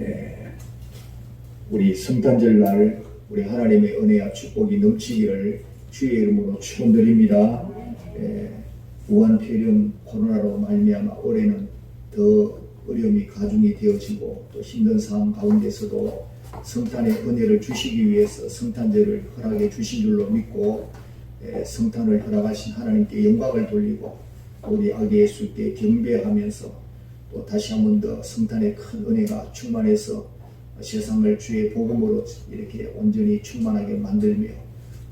예, 우리 성탄절 날 우리 하나님의 은혜와 축복이 넘치기를 주의 이름으로 축원드립니다. 예, 무한폐렴 코로나로 말미암아 올해는 더 어려움이 가중이 되어지고 또 힘든 상황 가운데서도 성탄의 은혜를 주시기 위해서 성탄절을 허락해 주신 줄로 믿고 예, 성탄을 허락하신 하나님께 영광을 돌리고 우리 아기 예수께 경배하면서 또 다시 한 번 더 성탄의 큰 은혜가 충만해서 세상을 주의 복음으로 이렇게 온전히 충만하게 만들며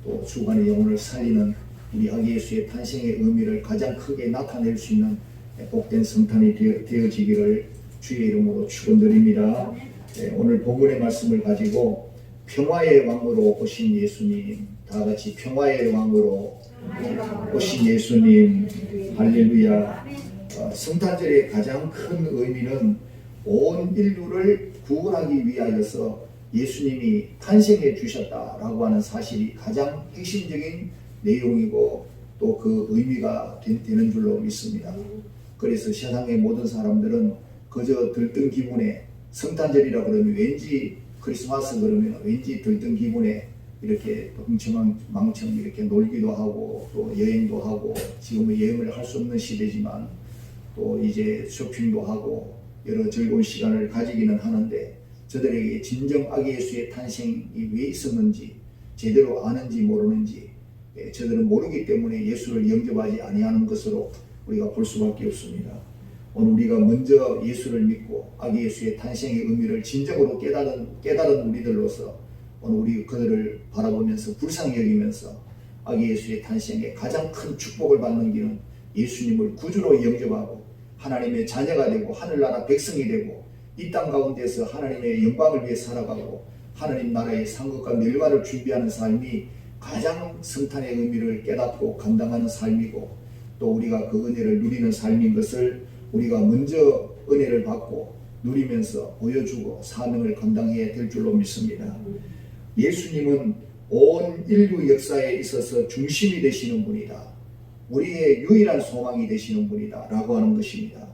또 주간의 영혼을 살리는 우리 아기 예수의 탄생의 의미를 가장 크게 나타낼 수 있는 복된 성탄이 되어, 되어지기를 주의 이름으로 축원드립니다. 네, 오늘 본문의 말씀을 가지고 평화의 왕으로 오신 예수님 다 같이 평화의 왕으로 오신 예수님 할렐루야 어, 성탄절의 가장 큰 의미는 온 인류를 구원하기 위하여서 예수님이 탄생해 주셨다라고 하는 사실이 가장 핵심적인 내용이고 또 그 의미가 되, 는 줄로 믿습니다. 그래서 세상의 모든 사람들은 그저 들뜬 기분에 성탄절이라 그러면 왠지 크리스마스 그러면 왠지 들뜬 기분에 이렇게 흥청망 망청 이렇게 놀기도 하고 또 여행도 하고 지금은 여행을 할 수 없는 시대지만 또 이제 쇼핑도 하고 여러 즐거운 시간을 가지기는 하는데 저들에게 진정 아기 예수의 탄생이 왜 있었는지 제대로 아는지 모르는지 예, 저들은 모르기 때문에 예수를 영접하지 아니하는 것으로 우리가 볼 수밖에 없습니다. 오늘 우리가 먼저 예수를 믿고 아기 예수의 탄생의 의미를 진정으로 깨달은 깨달은 우리들로서 오늘 우리 그들을 바라보면서 불쌍히 여기면서 아기 예수의 탄생에 가장 큰 축복을 받는 길은 예수님을 구주로 영접하고 하나님의 자녀가 되고 하늘나라 백성이 되고 이 땅 가운데서 하나님의 영광을 위해 살아가고 하나님 나라의 상급과 멸관을 준비하는 삶이 가장 성탄의 의미를 깨닫고 감당하는 삶이고 또 우리가 그 은혜를 누리는 삶인 것을 우리가 먼저 은혜를 받고 누리면서 보여주고 사명을 감당해야 될 줄로 믿습니다. 예수님은 온 인류 역사에 있어서 중심이 되시는 분이다. 우리의 유일한 소망이 되시는 분이다. 라고 하는 것입니다.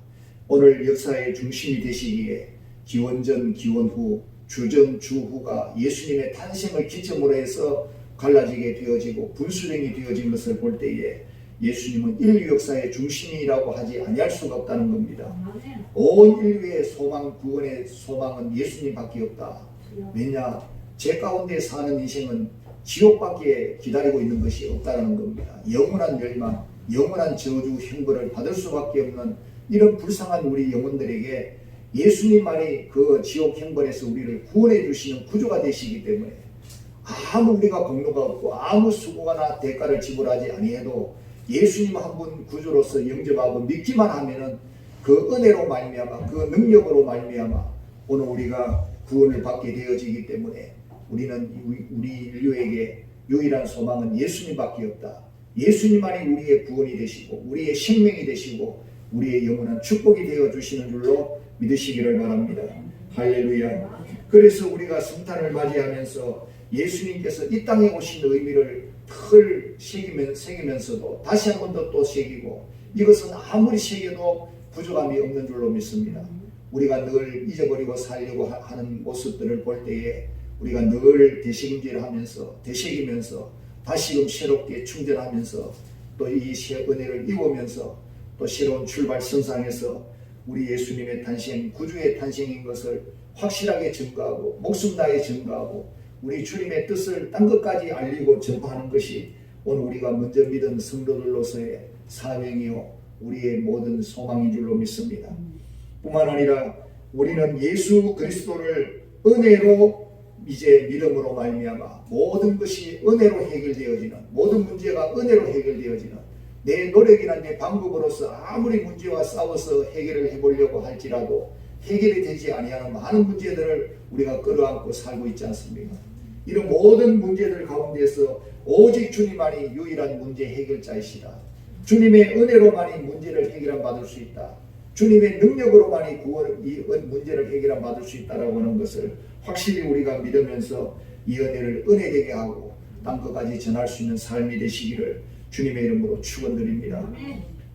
오늘 역사의 중심이 되시기에 기원전 기원후 주전 주후가 예수님의 탄생을 기점으로 해서 갈라지게 되어지고 분수령이 되어진 것을 볼 때에 예수님은 인류 역사의 중심이라고 하지 아니할 수가 없다는 겁니다. 온 인류의 소망 구원의 소망은 예수님밖에 없다. 왜냐 제 가운데 사는 인생은 지옥밖에 기다리고 있는 것이 없다는 겁니다. 영원한 멸망, 영원한 저주 형벌을 받을 수밖에 없는 이런 불쌍한 우리 영혼들에게 예수님만이 그 지옥 형벌에서 우리를 구원해 주시는 구조가 되시기 때문에 아무 우리가 공로가 없고 아무 수고가나 대가를 지불하지 아니해도 예수님 한 분 구주로서 영접하고 믿기만 하면은 그 은혜로 말미암아 그 능력으로 말미암아 오늘 우리가 구원을 받게 되어지기 때문에 우리는 우리 인류에게 유일한 소망은 예수님밖에 없다. 예수님만이 우리의 구원이 되시고 우리의 생명이 되시고 우리의 영원한 축복이 되어 주시는 줄로 믿으시기를 바랍니다. 할렐루야. 그래서 우리가 성탄을 맞이하면서 예수님께서 이 땅에 오신 의미를 틀 새기면, 새기면서도 다시 한 번 더 또 새기고 이것은 아무리 새겨도 부족함이 없는 줄로 믿습니다. 우리가 늘 잊어버리고 살려고 하는 모습들을 볼 때에 우리가 늘 되새김질하면서 되새기면서 다시금 새롭게 충전하면서 또 이 새 은혜를 입으면서 또 새로운 출발 선상에서 우리 예수님의 탄생, 구주의 탄생인 것을 확실하게 증거하고 목숨 다해 증거하고 우리 주님의 뜻을 딴 것까지 알리고 전파하는 것이 오늘 우리가 먼저 믿은 성도들로서의 사명이요 우리의 모든 소망인 줄로 믿습니다. 뿐만 아니라 우리는 예수 그리스도를 은혜로 이제 믿음으로 말미암아 모든 것이 은혜로 해결되어지는 모든 문제가 은혜로 해결되어지는 내 노력이나 내 방법으로서 아무리 문제와 싸워서 해결을 해보려고 할지라도 해결이 되지 아니하는 많은 문제들을 우리가 끌어안고 살고 있지 않습니까? 이런 모든 문제들 가운데서 오직 주님만이 유일한 문제 해결자이시다. 주님의 은혜로만이 문제를 해결한 받을 수 있다. 주님의 능력으로만이 구원 이 문제를 해결한 받을 수 있다라고 하는 것을 확실히 우리가 믿으면서 이 은혜를 은혜 되게 하고 땅 끝까지 전할 수 있는 삶이 되시기를 주님의 이름으로 축원드립니다.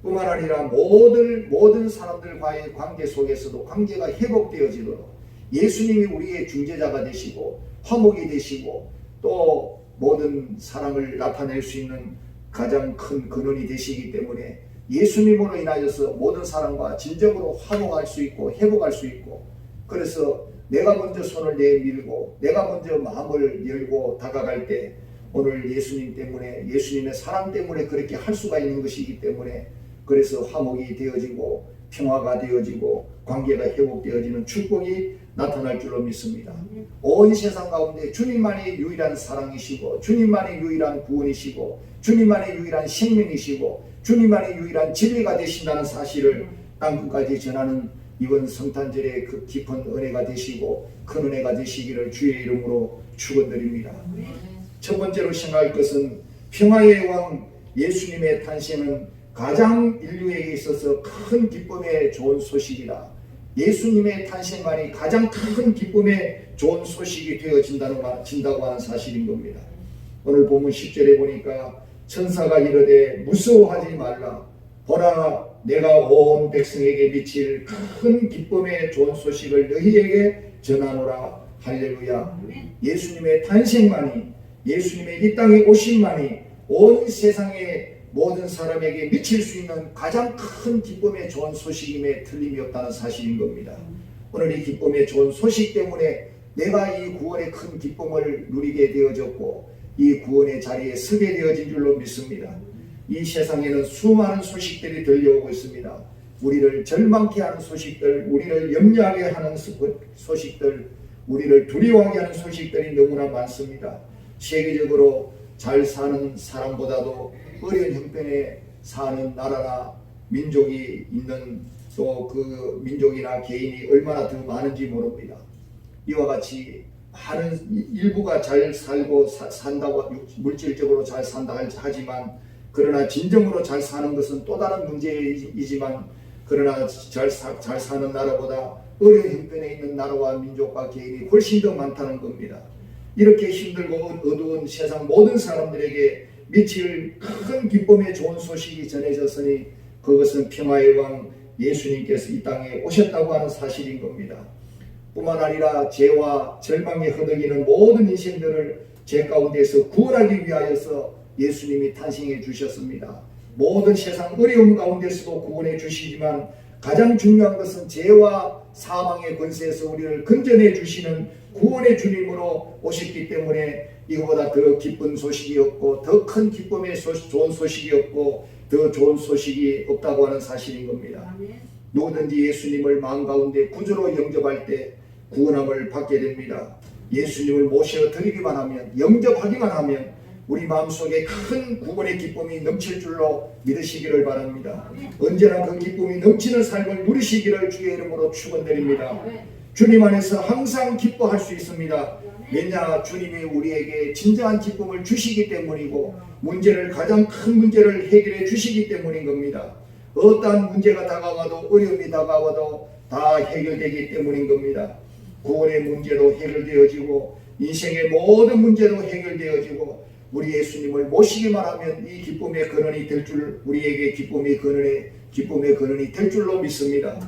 뿐만 아니라 모든 모든 사람들과의 관계 속에서도 관계가 회복되어지도록 예수님이 우리의 중재자가 되시고 화목이 되시고 또 모든 사랑을 나타낼 수 있는 가장 큰 근원이 되시기 때문에 예수님으로 인하여서 모든 사람과 진정으로 화목할 수 있고 회복할 수 있고 그래서 내가 먼저 손을 내밀고 내가 먼저 마음을 열고 다가갈 때 오늘 예수님 때문에 예수님의 사랑 때문에 그렇게 할 수가 있는 것이기 때문에 그래서 화목이 되어지고 평화가 되어지고 관계가 회복되어지는 축복이 나타날 줄로 믿습니다. 온 세상 가운데 주님만이 유일한 사랑이시고 주님만이 유일한 구원이시고 주님만이 유일한 생명이시고 주님만이 유일한 진리가 되신다는 사실을 땅끝까지 전하는 이번 성탄절의 그 깊은 은혜가 되시고 큰 은혜가 되시기를 주의 이름으로 축원드립니다. 첫 번째로 생각할 것은 평화의 왕 예수님의 탄생은 가장 인류에게 있어서 큰 기쁨의 좋은 소식이다. 예수님의 탄생만이 가장 큰 기쁨의 좋은 소식이 되어진다는 말, 진다고 하는 사실인 겁니다. 오늘 본문 10절에 보니까 천사가 이르되 무서워하지 말라. 보라 내가 온 백성에게 미칠 큰 기쁨의 좋은 소식을 너희에게 전하노라. 할렐루야. 예수님의 탄생만이 예수님의 이 땅에 오심만이 온 세상의 모든 사람에게 미칠 수 있는 가장 큰 기쁨의 좋은 소식임에 틀림이 없다는 사실인 겁니다. 오늘 이 기쁨의 좋은 소식 때문에 내가 이 구원의 큰 기쁨을 누리게 되어졌고 이 구원의 자리에 서게 되어진 줄로 믿습니다. 이 세상에는 수많은 소식들이 들려오고 있습니다. 우리를 절망케 하는 소식들, 우리를 염려하게 하는 소식들, 우리를 두려워하게 하는 소식들이 너무나 많습니다. 세계적으로 잘 사는 사람보다도 어려운 형편에 사는 나라나 민족이 있는 또 그 민족이나 개인이 얼마나 더 많은지 모릅니다. 이와 같이 많은 일부가 잘 살고 사, 산다고 물질적으로 잘 산다 하지만 그러나 진정으로 잘 사는 것은 또 다른 문제이지만 그러나 잘, 사, 잘 사는 나라보다 어려운 형편에 있는 나라와 민족과 개인이 훨씬 더 많다는 겁니다. 이렇게 힘들고 어두운 세상 모든 사람들에게 미칠 큰 기쁨의 좋은 소식이 전해졌으니 그것은 평화의 왕 예수님께서 이 땅에 오셨다고 하는 사실인 겁니다. 뿐만 아니라 죄와 절망에 허덕이는 모든 인생들을 죄 가운데서 구원하기 위하여서 예수님이 탄생해 주셨습니다. 모든 세상 어려움 가운데서도 구원해 주시지만 가장 중요한 것은 죄와 사망의 권세에서 우리를 건져내 주시는 구원의 주님으로 오셨기 때문에 이거보다 더 기쁜 소식이 없고 더 큰 기쁨의 소식, 좋은 소식이 없고 더 좋은 소식이 없다고 하는 사실인 겁니다. 누구든지 예수님을 마음 가운데 구주로 영접할 때 구원함을 받게 됩니다. 예수님을 모셔 드리기만 하면 영접하기만 하면 우리 마음속에 큰 구원의 기쁨이 넘칠 줄로 믿으시기를 바랍니다. 언제나 그 기쁨이 넘치는 삶을 누리시기를 주의 이름으로 축원드립니다. 주님 안에서 항상 기뻐할 수 있습니다. 왜냐 주님이 우리에게 진정한 기쁨을 주시기 때문이고 문제를 가장 큰 문제를 해결해 주시기 때문인 겁니다. 어떠한 문제가 다가와도 어려움이 다가와도 다 해결되기 때문인 겁니다. 구원의 문제도 해결되어지고 인생의 모든 문제도 해결되어지고 우리 예수님을 모시기만 하면 이 기쁨의 근원이 될 줄 우리에게 기쁨의 근원의 기쁨의 근원이 될 줄로 믿습니다.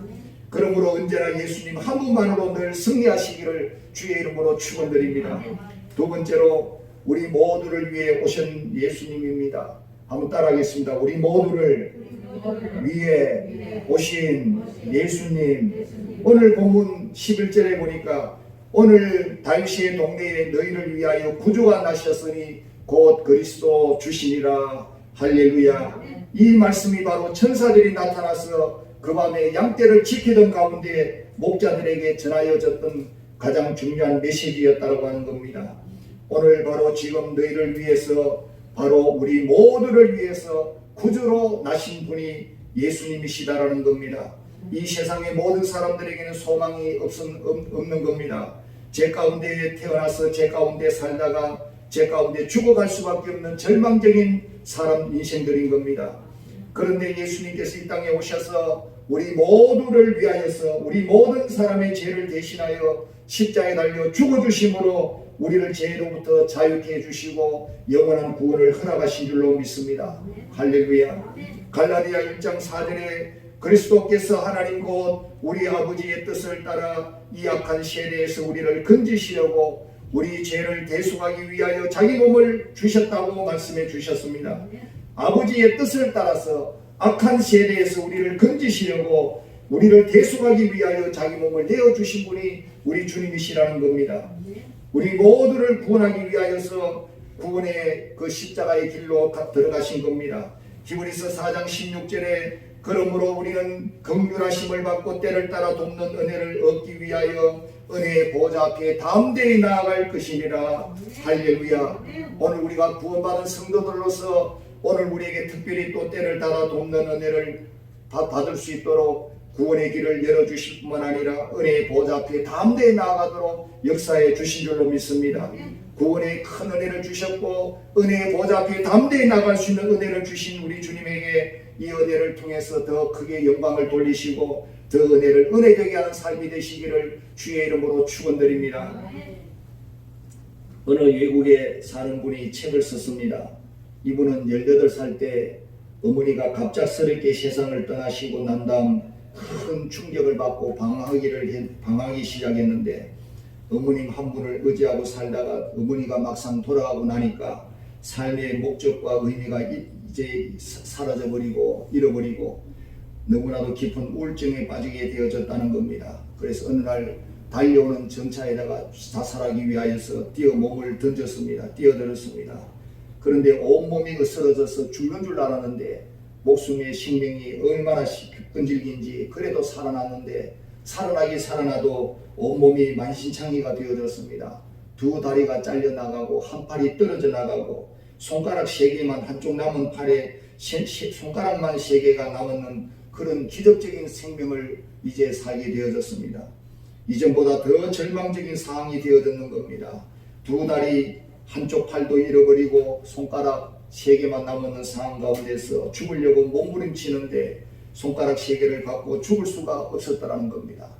그러므로 언제나 예수님 한 분만으로 늘 승리하시기를 주의 이름으로 축원드립니다. 두 번째로 우리 모두를 위해 오신 예수님입니다. 한번 따라하겠습니다. 우리 모두를 위해 오신 예수님. 오늘 본문 11절에 보니까 오늘 다윗의 동네에 너희를 위하여 구조가 나셨으니 곧 그리스도 주시니라 할렐루야. 이 말씀이 바로 천사들이 나타나서 그 밤에 양떼를 지키던 가운데 목자들에게 전하여졌던 가장 중요한 메시지였다고 하는 겁니다. 오늘 바로 지금 너희를 위해서 바로 우리 모두를 위해서 구주로 나신 분이 예수님이시다라는 겁니다. 이 세상의 모든 사람들에게는 소망이 없은, 없는 겁니다. 제 가운데 태어나서 제 가운데 살다가 제 가운데 죽어갈 수밖에 없는 절망적인 사람 인생들인 겁니다. 그런데 예수님께서 이 땅에 오셔서 우리 모두를 위하여서 우리 모든 사람의 죄를 대신하여 십자에 달려 죽어주심으로 우리를 죄로부터 자유케 해주시고 영원한 구원을 허락하신 줄로 믿습니다. 할렐루야. 갈라디아 1장 4절에 그리스도께서 하나님 곧 우리 아버지의 뜻을 따라 이 악한 세대에서 우리를 건지시려고 우리 죄를 대속하기 위하여 자기 몸을 주셨다고 말씀해 주셨습니다. 아버지의 뜻을 따라서 악한 세대에서 우리를 건지시려고 우리를 대속하기 위하여 자기 몸을 내어 주신 분이 우리 주님이시라는 겁니다. 우리 모두를 구원하기 위하여서 구원의 그 십자가의 길로 가- 들어가신 겁니다. 히브리서 4장 16절에 그러므로 우리는 긍휼하심을 받고 때를 따라 돕는 은혜를 얻기 위하여 은혜의 보좌 앞에 담대히 나아갈 것이니라 할렐루야 오늘 우리가 구원받은 성도들로서 오늘 우리에게 특별히 또 때를 따라 돕는 은혜를 다 받을 수 있도록 구원의 길을 열어주실 뿐만 아니라 은혜의 보좌 앞에 담대히 나아가도록 역사해 주신 줄로 믿습니다. 구원의 큰 은혜를 주셨고 은혜의 보좌 앞에 담대히 나갈 수 있는 은혜를 주신 우리 주님에게 이 은혜를 통해서 더 크게 영광을 돌리시고 더 은혜를 은혜되게 하는 삶이 되시기를 주의 이름으로 축원드립니다. 어느 외국에 사는 분이 책을 썼습니다. 이분은 18살 때 어머니가 갑작스럽게 세상을 떠나시고 난 다음 큰 충격을 받고 방황하기를 해- 방황하기 시작했는데 어머님 한 분을 의지하고 살다가 어머니가 막상 돌아가고 나니까 삶의 목적과 의미가 이- 이제 사- 사라져버리고 잃어버리고 너무나도 깊은 우울증에 빠지게 되어졌다는 겁니다. 그래서 어느 날 달려오는 전차에다가 자살하기 위하여서 뛰어 몸을 던졌습니다. 뛰어들었습니다. 그런데 온몸이 으스러져서 죽는 줄 알았는데 목숨의 생명이 얼마나 시- 끈질긴지 그래도 살아났는데 살아나기 살아나도 온몸이 만신창이가 되어졌습니다. 두 다리가 잘려 나가고 한 팔이 떨어져 나가고 손가락 세 개만 한쪽 남은 팔에 손가락만 세 개가 남았는 그런 기적적인 생명을 이제 살게 되어졌습니다. 이전보다 더 절망적인 상황이 되어졌는 겁니다. 두 다리 한쪽 팔도 잃어버리고 손가락 세 개만 남았는 상황 가운데서 죽으려고 몸부림치는데 손가락 세 개를 갖고 죽을 수가 없었다는 겁니다.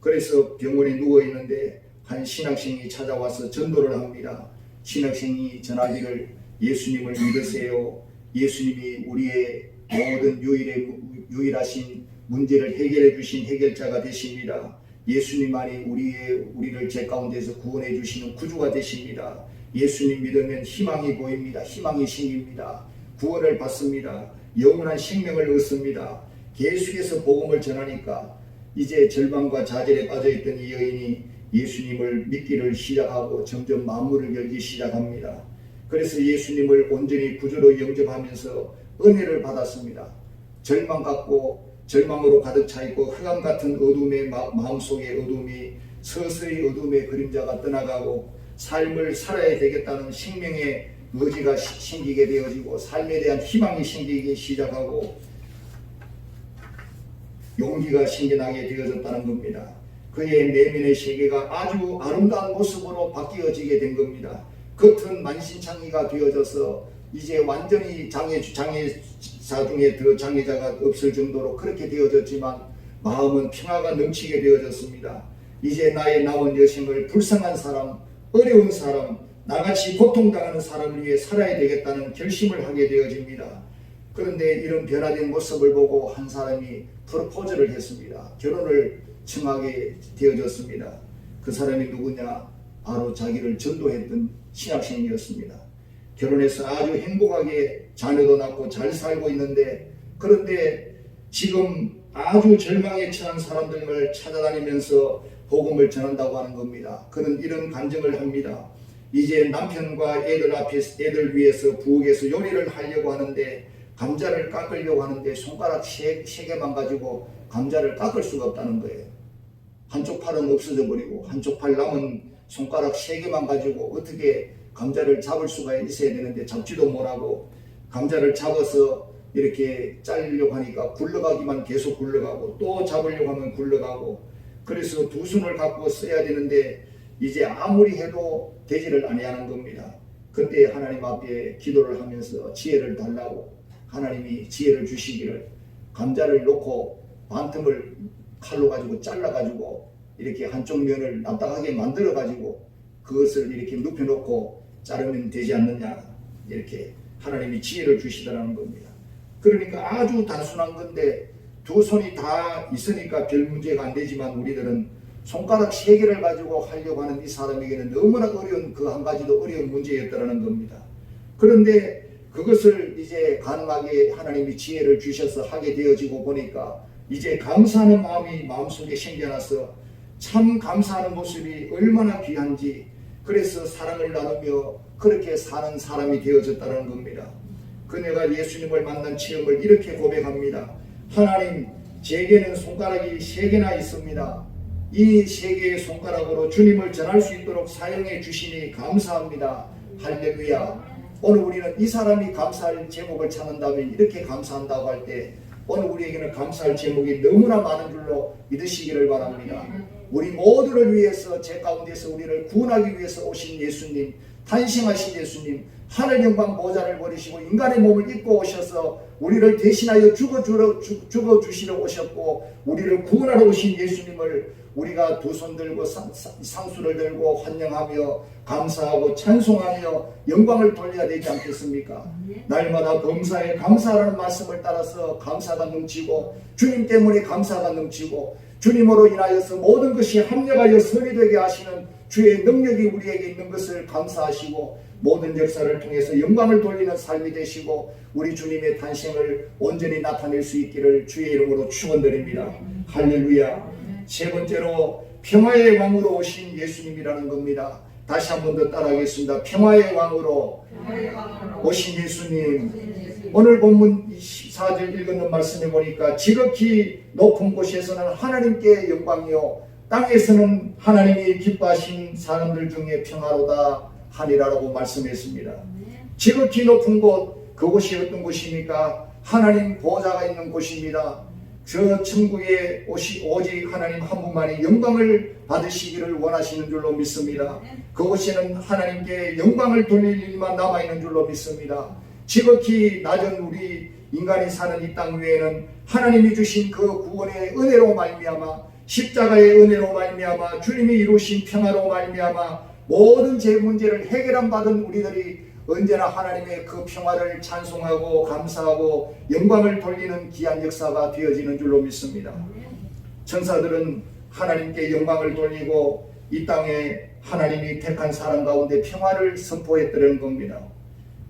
그래서 병원에 누워 있는데 한 신학생이 찾아와서 전도를 합니다. 신학생이 전하기를 예수님을 믿으세요. 예수님이 우리의 모든 유일의 유일하신 문제를 해결해 주신 해결자가 되십니다. 예수님만이 우리의 우리를 죄 가운데서 구원해 주시는 구주가 되십니다. 예수님 믿으면 희망이 보입니다. 희망이 생깁니다. 구원을 받습니다. 영원한 생명을 얻습니다. 계속해서 복음을 전하니까 이제 절망과 좌절에 빠져있던 이 여인이 예수님을 믿기를 시작하고 점점 마음을 열기 시작합니다. 그래서 예수님을 온전히 구주로 영접하면서 은혜를 받았습니다. 절망 갖고 절망으로 가득 차 있고 흑암 같은 어둠의 마, 마음속의 어둠이 서서히 어둠의 그림자가 떠나가고 삶을 살아야 되겠다는 생명의 의지가 시- 생기게 되어지고 삶에 대한 희망이 생기기 시작하고 용기가 생겨나게 되어졌다는 겁니다. 그의 내면의 세계가 아주 아름다운 모습으로 바뀌어지게 된 겁니다. 겉은 만신창이가 되어져서 이제 완전히 장애 장애 자 중에 더 장애자가 없을 정도로 그렇게 되어졌지만 마음은 평화가 넘치게 되어졌습니다. 이제 나의 남은 여생을 불쌍한 사람, 어려운 사람, 나같이 고통당하는 사람을 위해 살아야 되겠다는 결심을 하게 되어집니다. 그런데 이런 변화된 모습을 보고 한 사람이 프로포즈를 했습니다. 결혼을 청하게 되어졌습니다. 그 사람이 누구냐? 바로 자기를 전도했던 신학생이었습니다. 결혼해서 아주 행복하게 자녀도 낳고 잘 살고 있는데 그런데 지금 아주 절망에 처한 사람들을 찾아다니면서 복음을 전한다고 하는 겁니다. 그는 이런 간증을 합니다. 이제 남편과 애들 앞에서 애들 위해서 부엌에서 요리를 하려고 하는데 감자를 깎으려고 하는데 손가락 세, 세 개만 가지고 감자를 깎을 수가 없다는 거예요. 한쪽 팔은 없어져 버리고 한쪽 팔 남은 손가락 세 개만 가지고 어떻게 감자를 잡을 수가 있어야 되는데 잡지도 못하고 감자를 잡아서 이렇게 자르려고 하니까 굴러가기만 계속 굴러가고 또 잡으려고 하면 굴러가고 그래서 두 손을 갖고 써야 되는데 이제 아무리 해도 되지를 아니하는 겁니다. 그때 하나님 앞에 기도를 하면서 지혜를 달라고 하나님이 지혜를 주시기를 감자를 놓고 반틈을 칼로 가지고 잘라 가지고 이렇게 한쪽 면을 납작하게 만들어 가지고 그것을 이렇게 눕혀 놓고 자르면 되지 않느냐 이렇게 하나님이 지혜를 주시더라는 겁니다. 그러니까 아주 단순한 건데 두 손이 다 있으니까 별 문제가 안 되지만 우리들은 손가락 세 개를 가지고 하려고 하는 이 사람에게는 너무나 어려운 그 한 가지도 어려운 문제였다라는 겁니다. 그런데 그것을 이제 가능하게 하나님이 지혜를 주셔서 하게 되어지고 보니까 이제 감사하는 마음이 마음속에 생겨나서 참 감사하는 모습이 얼마나 귀한지 그래서 사랑을 나누며 그렇게 사는 사람이 되어졌다는 겁니다. 그녀가 예수님을 만난 체험을 이렇게 고백합니다. 하나님, 제게는 손가락이 세 개나 있습니다. 이 세 개의 손가락으로 주님을 전할 수 있도록 사용해 주시니 감사합니다. 할렐루야. 오늘 우리는 이 사람이 감사할 제목을 찾는다면 이렇게 감사한다고 할 때 오늘 우리에게는 감사할 제목이 너무나 많은 줄로 믿으시기를 바랍니다. 우리 모두를 위해서 제 가운데서 우리를 구원하기 위해서 오신 예수님, 탄생하신 예수님, 하늘 영광 보좌를 버리시고 인간의 몸을 입고 오셔서 우리를 대신하여 죽어 죽어 주시러 오셨고 우리를 구원하러 오신 예수님을 우리가 두 손 들고 상, 상수를 들고 환영하며 감사하고 찬송하며 영광을 돌려야 되지 않겠습니까? 날마다 범사에 감사하는 말씀을 따라서 감사가 넘치고 주님 때문에 감사가 넘치고 주님으로 인하여서 모든 것이 합력하여 선이 되게 하시는 주의 능력이 우리에게 있는 것을 감사하시고 모든 역사를 통해서 영광을 돌리는 삶이 되시고 우리 주님의 탄생을 온전히 나타낼 수 있기를 주의 이름으로 축원드립니다. 할렐루야. 세 번째로 평화의 왕으로 오신 예수님이라는 겁니다. 다시 한 번 더 따라하겠습니다. 평화의 왕으로 오신 예수님. 오늘 본문 14절 읽는 말씀에 보니까 지극히 높은 곳에서는 하나님께 영광이요 땅에서는 하나님이 기뻐하신 사람들 중에 평화로다 하니라라고 말씀했습니다. 지극히 높은 곳 그곳이 어떤 곳입니까? 하나님 보좌가 있는 곳입니다. 저 천국에 오시, 오직 하나님 한 분만이 영광을 받으시기를 원하시는 줄로 믿습니다. 그곳에는 하나님께 영광을 돌릴 일만 남아있는 줄로 믿습니다. 지극히 낮은 우리 인간이 사는 이 땅 위에는 하나님이 주신 그 구원의 은혜로 말미암아 십자가의 은혜로 말미암아 주님이 이루신 평화로 말미암아 모든 제 문제를 해결함 받은 우리들이 언제나 하나님의 그 평화를 찬송하고 감사하고 영광을 돌리는 귀한 역사가 되어지는 줄로 믿습니다. 천사들은 하나님께 영광을 돌리고 이 땅에 하나님이 택한 사람 가운데 평화를 선포했다는 겁니다.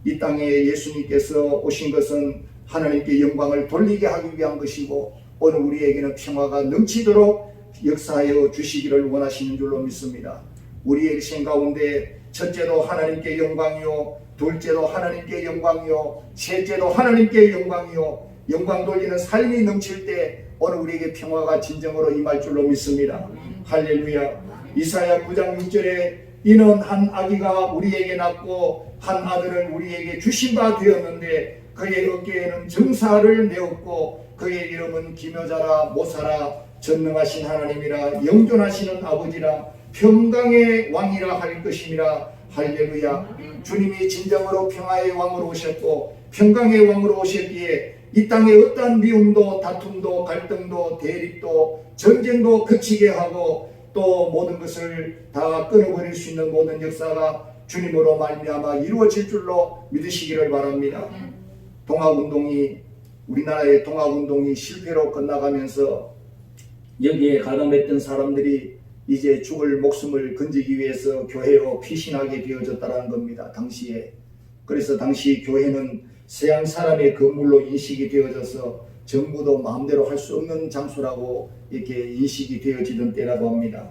이 땅에 예수님께서 오신 것은 하나님께 영광을 돌리게 하기 위한 것이고 오늘 우리에게는 평화가 넘치도록 역사하여 주시기를 원하시는 줄로 믿습니다. 우리의 생 가운데 첫째로 하나님께 영광이요 둘째로 하나님께 영광이요 셋째로 하나님께 영광이요 영광 돌리는 삶이 넘칠 때 오늘 우리에게 평화가 진정으로 임할 줄로 믿습니다. 할렐루야. 이사야 9장 6절에 이는 한 아기가 우리에게 낳고 한 아들을 우리에게 주신 바 되었는데 그의 어깨에는 정사를 메었고 그의 이름은 기묘자라 모사라 전능하신 하나님이라 영존하시는 아버지라 평강의 왕이라 할 것임이라 할렐루야. 주님이 진정으로 평화의 왕으로 오셨고 평강의 왕으로 오셨기에 이 땅에 어떠한 미움도 다툼도 갈등도 대립도 전쟁도 그치게 하고 또 모든 것을 다 끊어버릴 수 있는 모든 역사가 주님으로 말미암아 이루어질 줄로 믿으시기를 바랍니다. 동학운동이 우리나라의 동학운동이 실패로 끝나가면서 여기에 가담했던 사람들이 이제 죽을 목숨을 건지기 위해서 교회로 피신하게 되어졌다는 겁니다. 당시에. 그래서 당시 교회는 서양 사람의 건물로 인식이 되어져서 정부도 마음대로 할 수 없는 장소라고 이렇게 인식이 되어지던 때라고 합니다.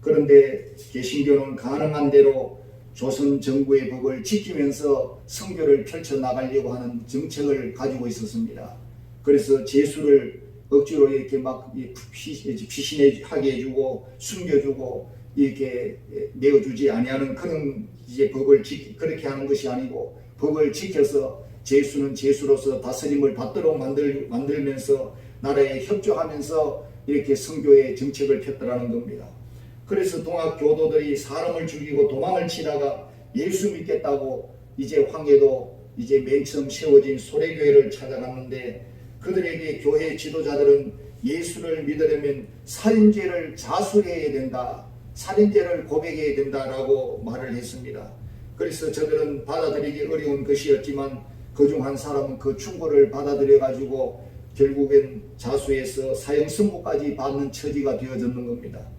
그런데 개신교는 가능한 대로 조선 정부의 법을 지키면서 성교를 펼쳐 나가려고 하는 정책을 가지고 있었습니다. 그래서 재수를 억지로 이렇게 막 피신하게 해주고 숨겨주고 이렇게 내어주지 아니하는 그런 이제 법을 지, 그렇게 하는 것이 아니고 법을 지켜서 재수는 재수로서 다스림을 받도록 만들, 만들면서 나라에 협조하면서 이렇게 성교의 정책을 폈더라는 겁니다. 그래서 동학 교도들이 사람을 죽이고 도망을 치다가 예수 믿겠다고 이제 황해도 이제 맨 처음 세워진 소래교회를 찾아갔는데 그들에게 교회 지도자들은 예수를 믿으려면 살인죄를 자수해야 된다. 살인죄를 고백해야 된다라고 말을 했습니다. 그래서 저들은 받아들이기 어려운 것이었지만 그중 한 사람은 그 충고를 받아들여 가지고 결국엔 자수해서 사형 선고까지 받는 처지가 되어졌는 겁니다.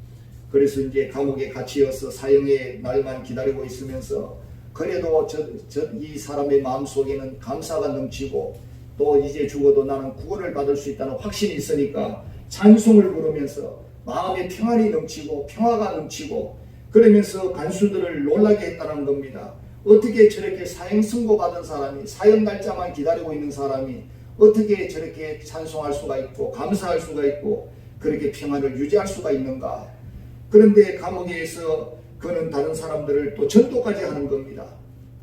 그래서 이제 감옥에 갇히어서 사형의 날만 기다리고 있으면서 그래도 저, 저, 이 사람의 마음속에는 감사가 넘치고 또 이제 죽어도 나는 구원을 받을 수 있다는 확신이 있으니까 찬송을 부르면서 마음에 평안이 넘치고 평화가 넘치고 그러면서 간수들을 놀라게 했다는 겁니다. 어떻게 저렇게 사형 선고받은 사람이 사형 날짜만 기다리고 있는 사람이 어떻게 저렇게 찬송할 수가 있고 감사할 수가 있고 그렇게 평안을 유지할 수가 있는가 그런데 감옥에서 그는 다른 사람들을 또 전도까지 하는 겁니다.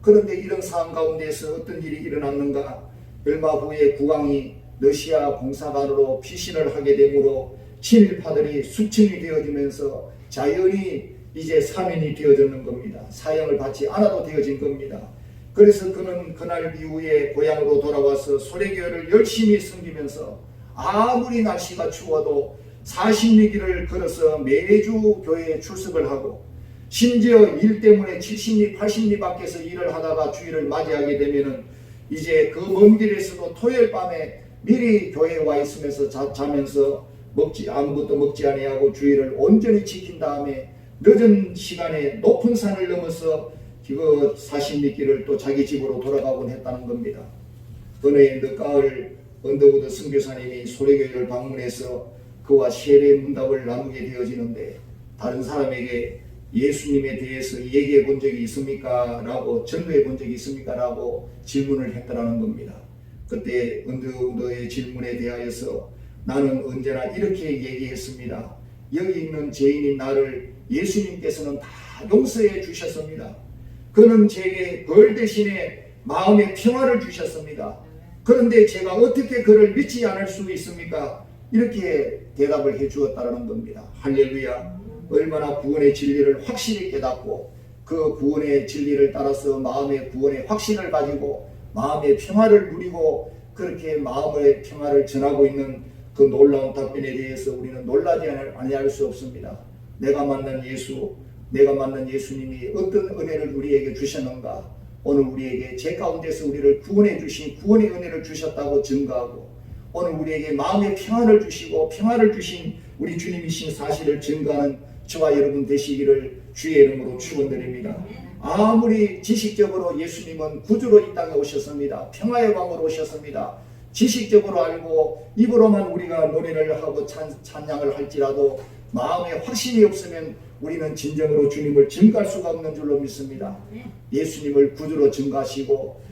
그런데 이런 상황 가운데서 어떤 일이 일어났는가? 얼마 후에 국왕이 러시아 공사관으로 피신을 하게 되므로 친일파들이 수침이 되어지면서 자연히 이제 사면이 되어졌는 겁니다. 사형을 받지 않아도 되어진 겁니다. 그래서 그는 그날 이후에 고향으로 돌아와서 소래교회를 열심히 섬기면서 아무리 날씨가 추워도 40리기를 걸어서 매주 교회에 출석을 하고 심지어 일 때문에 70리, 80리 밖에서 일을 하다가 주일을 맞이하게 되면은 이제 그 먼 길에서도 토요일 밤에 미리 교회에 와 있으면서 자, 자면서 먹지 아무것도 먹지 아니하고 주일을 온전히 지킨 다음에 늦은 시간에 높은 산을 넘어서 그 40리길을 또 자기 집으로 돌아가곤 했다는 겁니다. 어느 해 늦가을 언더우드 선교사님이 소래교회를 방문해서 그와 세례 문답을 나누게 되어지는데 다른 사람에게 예수님에 대해서 얘기해 본 적이 있습니까? 라고 전도해 본 적이 있습니까? 라고 질문을 했다라는 겁니다. 그때 언더우드의 질문에 대하여서 나는 언제나 이렇게 얘기했습니다. 여기 있는 죄인인 나를 예수님께서는 다 용서해 주셨습니다. 그는 제게 벌 대신에 마음의 평화를 주셨습니다. 그런데 제가 어떻게 그를 믿지 않을 수 있습니까? 이렇게 대답을 해 주었다는 겁니다. 할렐루야. 얼마나 구원의 진리를 확실히 깨닫고 그 구원의 진리를 따라서 마음의 구원의 확신을 가지고 마음의 평화를 누리고 그렇게 마음의 평화를 전하고 있는 그 놀라운 답변에 대해서 우리는 놀라지 아니할 수 없습니다. 내가 만난 예수, 내가 만난 예수님이 어떤 은혜를 우리에게 주셨는가? 오늘 우리에게 제 가운데서 우리를 구원해 주신 구원의 은혜를 주셨다고 증거하고 오늘 우리에게 마음의 평안을 주시고 평안을 주신 우리 주님이신 사실을 증거하는 저와 여러분 되시기를 주의 이름으로 축원드립니다. 아무리 지식적으로 예수님은 구주로 이 땅에 오셨습니다. 평화의 왕으로 오셨습니다. 지식적으로 알고 입으로만 우리가 노래를 하고 찬, 찬양을 할지라도 마음에 확신이 없으면 우리는 진정으로 주님을 증거할 수가 없는 줄로 믿습니다. 예수님을 구주로 증거하시고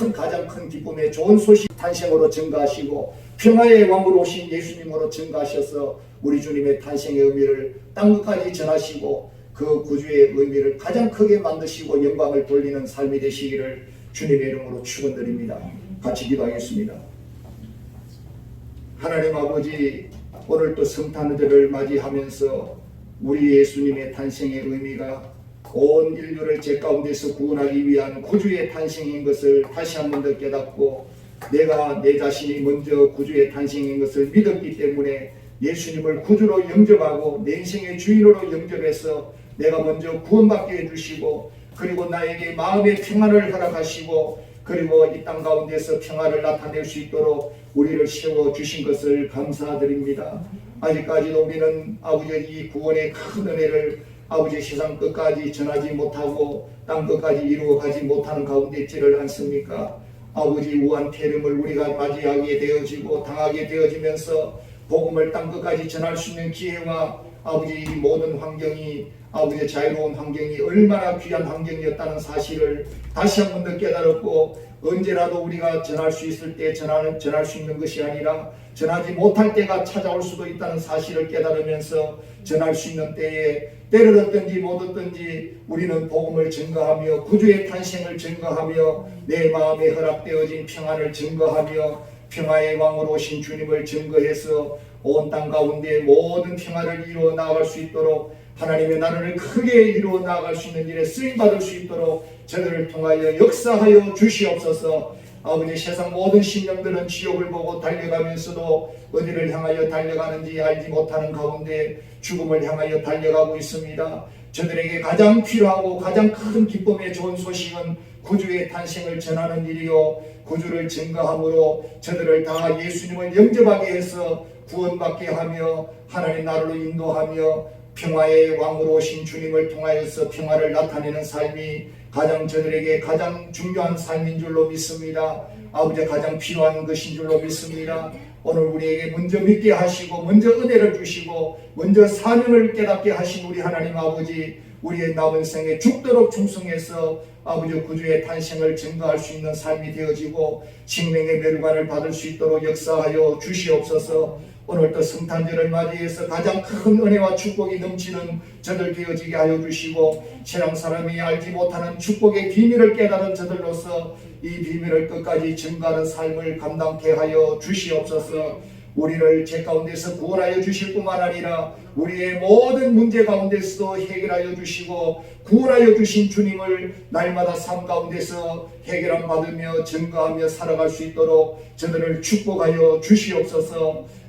큰 가장 큰 기쁨의 좋은 소식 탄생으로 증거하시고 평화의 왕으로 오신 예수님으로 증거하셔서 우리 주님의 탄생의 의미를 땅 끝까지 전하시고 그 구주의 의미를 가장 크게 만드시고 영광을 돌리는 삶이 되시기를 주님의 이름으로 축원드립니다. 같이 기도하겠습니다. 하나님 아버지 오늘 또 성탄절을 맞이하면서 우리 예수님의 탄생의 의미가 온 인류를 죄 가운데서 구원하기 위한 구주의 탄생인 것을 다시 한 번 더 깨닫고 내가 내 자신이 먼저 구주의 탄생인 것을 믿었기 때문에 예수님을 구주로 영접하고 내 인생의 주인으로 영접해서 내가 먼저 구원받게 해주시고 그리고 나에게 마음의 평안을 허락하시고 그리고 이 땅 가운데서 평화를 나타낼 수 있도록 우리를 세워 주신 것을 감사드립니다. 아직까지도 우리는 아버지의 이 구원의 큰 은혜를 아버지 세상 끝까지 전하지 못하고 땅 끝까지 이루어 가지 못하는 가운데 있지를 않습니까? 아버지 우한 태름을 우리가 맞이하게 되어지고 당하게 되어지면서 복음을 땅 끝까지 전할 수 있는 기회와 아버지 이 모든 환경이 아버지의 자유로운 환경이 얼마나 귀한 환경이었다는 사실을 다시 한 번 더 깨달았고 언제라도 우리가 전할 수 있을 때 전할, 전할 수 있는 것이 아니라 전하지 못할 때가 찾아올 수도 있다는 사실을 깨달으면서 전할 수 있는 때에 때를 얻든지 못 얻든지 우리는 복음을 증거하며 구주의 탄생을 증거하며 내 마음에 허락되어진 평안을 증거하며 평화의 왕으로 오신 주님을 증거해서 온 땅 가운데 모든 평화를 이루어 나아갈 수 있도록 하나님의 나라를 크게 이루어 나아갈 수 있는 일에 쓰임 받을 수 있도록 저들을 통하여 역사하여 주시옵소서. 아버지 세상 모든 심령들은 지옥을 보고 달려가면서도 어디를 향하여 달려가는지 알지 못하는 가운데 죽음을 향하여 달려가고 있습니다. 저들에게 가장 필요하고 가장 큰 기쁨의 좋은 소식은 구주의 탄생을 전하는 일이요 구주를 증거함으로 저들을 다 예수님을 영접하게 해서 구원받게 하며 하나님 나라로 인도하며 평화의 왕으로 오신 주님을 통하여서 평화를 나타내는 삶이 가장 저들에게 가장 중요한 삶인 줄로 믿습니다. 아버지 가장 필요한 것인 줄로 믿습니다. 오늘 우리에게 먼저 믿게 하시고 먼저 은혜를 주시고 먼저 사명을 깨닫게 하신 우리 하나님 아버지 우리의 남은 생에 죽도록 충성해서 아버지 구주의 탄생을 증거할 수 있는 삶이 되어지고 생명의 멸관을 받을 수 있도록 역사하여 주시옵소서 오늘도 성탄절을 맞이해서 가장 큰 은혜와 축복이 넘치는 저들 되어지게 하여 주시고 세상 사람이 알지 못하는 축복의 비밀을 깨달은 저들로서 이 비밀을 끝까지 증거하는 삶을 감당케 하여 주시옵소서. 우리를 죄 가운데서 구원하여 주실 뿐만 아니라 우리의 모든 문제 가운데서도 해결하여 주시고 구원하여 주신 주님을 날마다 삶 가운데서 해결함 받으며 증거하며 살아갈 수 있도록 저들을 축복하여 주시옵소서